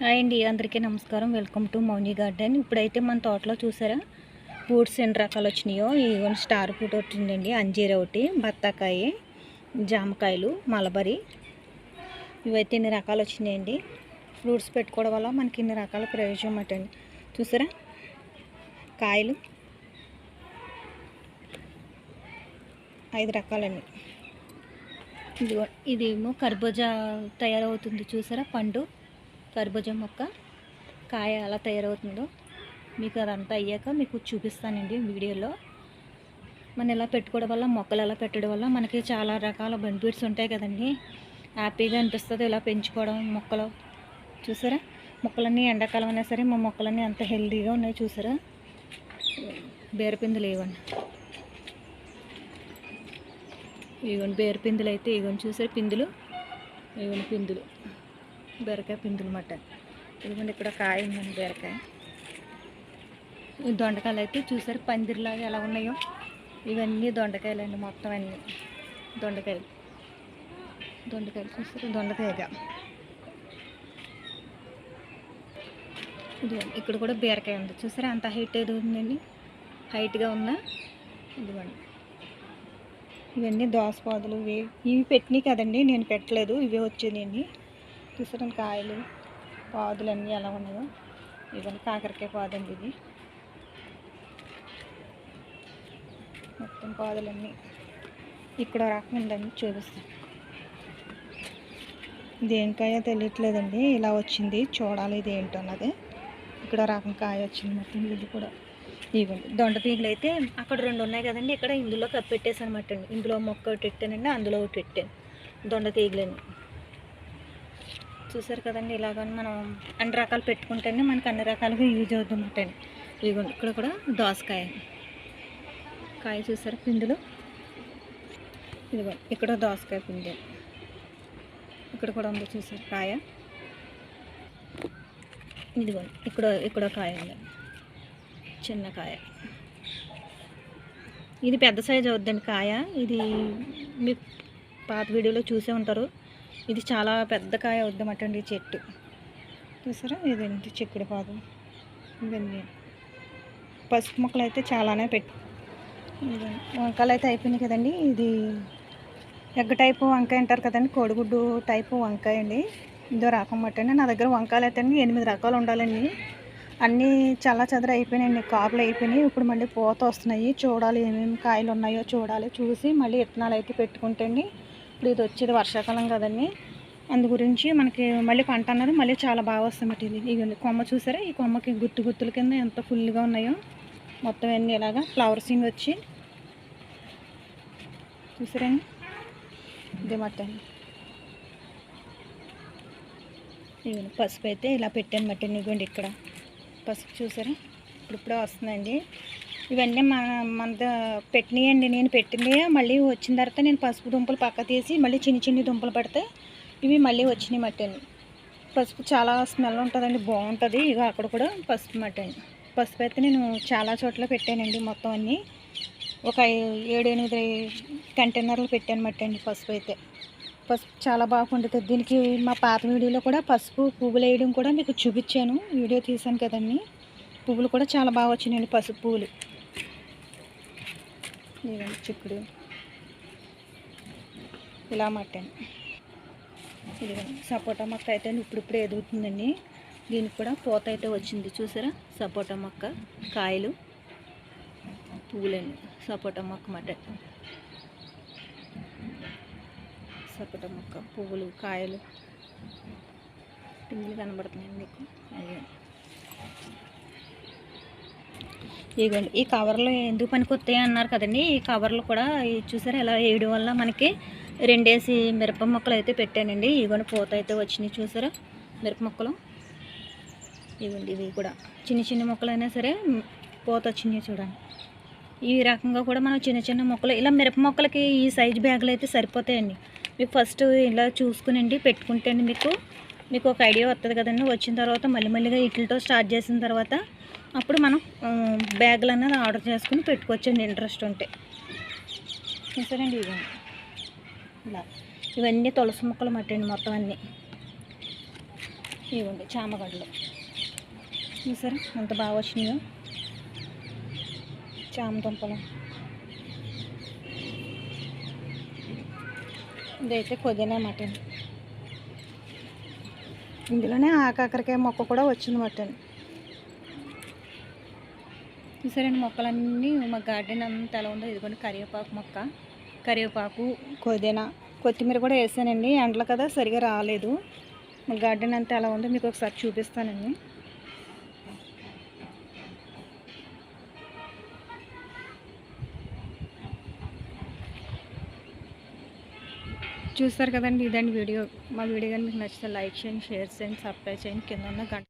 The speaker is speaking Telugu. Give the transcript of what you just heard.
హాయ్ అండి అందరికీ నమస్కారం. Welcome to Mouni garden. ఇప్పుడైతే మన తోటలో చూసారా? ఫ్రూట్స్ ఎన్ని రకాలు వచ్చినాయో? ఈవెన్ స్టార్ ఫ్రూట్ వచ్చిందండి అంజీర ఒకటి బత్తాకాయ జామకాయలు మలబరి. ఇవైతే ఇన్ని రకాలు వచ్చినాయండి? ఫ్రూట్స్ పెట్టుకోవడం వల్ల మనకి ఇన్ని రకాల ప్రయోజనం అటండి. చూసారా? కాయలు. ఐదు రకాలండి. ఇదిగో ఇదేమో కర్బూజా తయారవుతుంది. చూసారా? పండు. కర్బూజా మొక్క కాయ ఎలా తయారవుతుందో మీకు అదంతా అయ్యాక మీకు చూపిస్తానండి వీడియోలో. మనం ఇలా పెట్టుకోవడం వల్ల మొక్కలు ఎలా పెట్టడం వల్ల మనకి చాలా రకాల బెనిఫిట్స్ ఉంటాయి కదండి. హ్యాపీగా అనిపిస్తుంది ఇలా పెంచుకోవడం మొక్కలు. చూసారా? మొక్కలన్నీ ఎండాకాలం అయినా సరే మా మొక్కలన్నీ అంత హెల్తీగా ఉన్నాయి చూసారా? బేరపిందులు ఇవ్వండి. ఇవ్వండి బేరపిందులు అయితే ఇవ్వండి చూసారు? పిందులు. ఇవ్వండి పిందులు. బీరకాయ పిందులమాట ఇదిగోండి ఇక్కడ కాయ ఉందండి బీరకాయ. ఈ దొండకాయలు అయితే చూసారు పందిరిలాగా ఎలా ఉన్నాయో. ఇవన్నీ దొండకాయలు అండి మొత్తం అన్నీ దొండకాయలు. దొండకాయలు చూసారు? దొండకాయగా. ఇదిగోండి ఇక్కడ కూడా బీరకాయ ఉంది. చూసారా అంత హైట్ ఏదో ఉందండి? హైట్గా ఉన్న. ఇదిగోండి. ఇవన్నీ దోసపాదులు ఇవి ఇవి పెట్టినాయి కదండి నేను పెట్టలేదు. ఇవే వచ్చేదండి చూసారా కాయలు పాదులు అన్నీ ఎలా ఉన్నాయో. ఇవన్నీ కాకరకాయ పాదండి ఇది. మొత్తం పాదులన్నీ ఇక్కడ రకం ఉందండి చూపిస్తాను. దేనికాయో తెలియట్లేదండి ఇలా వచ్చింది చూడాలి ఇది ఏంటో అన్నది. ఇక్కడ రకం కాయ వచ్చింది మొత్తం ఇది కూడా. ఇవ్వండి. దొండ తీగలు అయితే అక్కడ రెండు ఉన్నాయి కదండి ఇక్కడ ఇందులో కప్పెట్టేసి అనమాట అండి. ఇందులో మొక్క ఒకటి పెట్టానండి అందులో ఒకటి పెట్టాను. దొండ తీగలని. చూసారు కదండి ఇలాగని మనం అన్ని రకాలు పెట్టుకుంటేనే మనకు అన్ని రకాలుగా యూజ్ అవుతుందన్నమాట అండి ఇదిగోండి ఇక్కడ కూడా దోసకాయ. కాయ చూసారు పిందులు ఇదిగో ఇక్కడ దోసకాయ పిండి. ఇక్కడ కూడా ఉంది చూసారు కాయ? ఇదిగో ఇక్కడ ఇక్కడ కాయ ఉంది. చిన్న కాయ. ఇది పెద్ద సైజు అవుద్దండి కాయ. ఇది మీకు పాత వీడియోలో చూసే ఉంటారు. ఇది చాలా పెద్ద కాయ వద్దమటండి అండి చెట్టు. చూసారా? ఇదేంటి చిక్కుడు పాదు? ఇవన్నీ. పసుపు మొక్కలు అయితే చాలానే పెట్టి. వంకాయలు అయితే అయిపోయినాయి కదండి. ఇది ఎగ్ టైపు వంకాయ అంటారు కదండి కోడిగుడ్డు టైపు వంకాయ అండి. ఇదో రకం మట్టండి నా దగ్గర వంకాయలు అయితే అండి ఎనిమిది రకాలు ఉండాలండి. అన్నీ చల్ల చదర అయిపోయినాయండి కాపులు అయిపోయినాయి. ఇప్పుడు మళ్ళీ పూత వస్తున్నాయి. చూడాలి ఏమేమి కాయలు ఉన్నాయో చూడాలి. చూసి మళ్ళీ విత్తనాలు అయితే పెట్టుకుంటే అండి ఇప్పుడు ఇది వచ్చేది వర్షాకాలం కదండి. అందు గురించి మనకి మళ్ళీ పంట అన్నది మళ్ళీ చాలా బాగా వస్తుంది ఇది ఇవి కొమ్మ చూసారా? ఈ కొమ్మకి గుత్తు గుత్తుల కింద ఎంత ఫుల్గా ఉన్నాయో. మొత్తం అన్నీ ఇలాగా ఫ్లవర్సింగ్ వచ్చి. చూసారండి? ఇదే మొత్తం ఇవన్నీ పసుపు అయితే ఇలా పెట్టాను మటన్ ఇవ్వండి ఇక్కడ. పసుపు చూసారా? ఇప్పుడిప్పుడే వస్తుందండి. ఇవన్నీ మన మన పెట్టినాయండి. నేను పెట్టింది మళ్ళీ వచ్చిన తర్వాత నేను పసుపు దుంపలు పక్క తీసి మళ్ళీ చిన్ని చిన్ని దుంపలు పెడితే ఇవి మళ్ళీ వచ్చినాయి మటన్. పసుపు చాలా స్మెల్ ఉంటుందండి బాగుంటుంది. ఇక అక్కడ కూడా పసుపు మటన్. పసుపు అయితే నేను చాలా చోట్ల పెట్టానండి మొత్తం అన్నీ. ఒక ఏడు ఎనిమిది కంటైనర్లు పెట్టాను మట్టండి పసుపు అయితే. పసుపు చాలా బాగా దీనికి మా పాత వీడియోలో కూడా పసుపు పువ్వులు వేయడం కూడా మీకు చూపించాను. వీడియో తీసాను కదండి. పువ్వులు కూడా చాలా బాగా వచ్చినాయండి పసుపు పువ్వులు. ఇదండి చిక్కుడు. ఇలా మట్టాను. ఇదిగోండి సపోటా మొక్క అయితే ఇప్పుడిప్పుడే ఎదుగుతుందండి. దీనికి కూడా పూత అయితే వచ్చింది చూసారా? సపోటా మొక్క కాయలు పువ్వులండి సపోటా మొక్క మటన్ సపోటా మొక్క పువ్వులు కాయలు. పిందులు కనబడుతున్నాయండి మీకు. అయ్యో. ఇదిగోండి ఈ కవర్లు ఎందుకు పనికొస్తాయి అన్నారు కదండి. ఈ కవర్లు కూడా చూసారా ఇలా వేయడం వల్ల మనకి రెండేసి మిరప మొక్కలు అయితే పెట్టానండి. ఇదిగోండి పూత అయితే వచ్చినాయి చూసారా మిరప మొక్కలు. ఇవ్వండి ఇవి కూడా. చిన్న చిన్న మొక్కలైనా సరే పూత వచ్చినాయి చూడండి. ఈ రకంగా కూడా మనం చిన్న చిన్న మొక్కలు ఇలా మిరప మొక్కలకి ఈ సైజు బ్యాగులు అయితే సరిపోతాయండి. మీకు ఫస్ట్ ఇలా చూసుకునండి పెట్టుకుంటే అండి మీకు మీకు ఒక ఐడియా వస్తుంది కదండి వచ్చిన తర్వాత మళ్ళీ మళ్ళీగా వీటితో స్టార్ట్ చేసిన తర్వాత అప్పుడు మనం బ్యాగులు అనేది ఆర్డర్ చేసుకుని పెట్టుకోవచ్చండి ఇంట్రెస్ట్ ఉంటే. సరేండి ఇవి ఇలా. ఇవన్నీ తులసి ముక్కలు మట్టండి మొత్తం అన్నీ. ఇవ్వండి చామగడ్డలు. చూసారా? ఎంత బాగా వచ్చినాయో. చామ దుంపలు. ఇదైతే పుదీనా మటన్. ఇందులోనే ఆకాకరకాయ మొక్క కూడా వచ్చింది మటన్. చూసారండి మొక్కలన్నీ మా గార్డెన్ అంతా ఎలా ఉందో? ఇదిగోండి కరివేపాకు మొక్క కరివేపాకు పుదీనా కొత్తిమీర కూడా వేసానండి. ఎండలు కదా సరిగా రాలేదు. మా గార్డెన్ అంతా ఎలా ఉందో మీకు ఒకసారి చూపిస్తానండి. చూస్తారు కదండి ఇదండి వీడియో. మా వీడియో కానీ మీకు నచ్చితే లైక్ చేయండి షేర్ చేయండి సబ్స్క్రైబ్ చేయండి. కింద ఉన్న గంట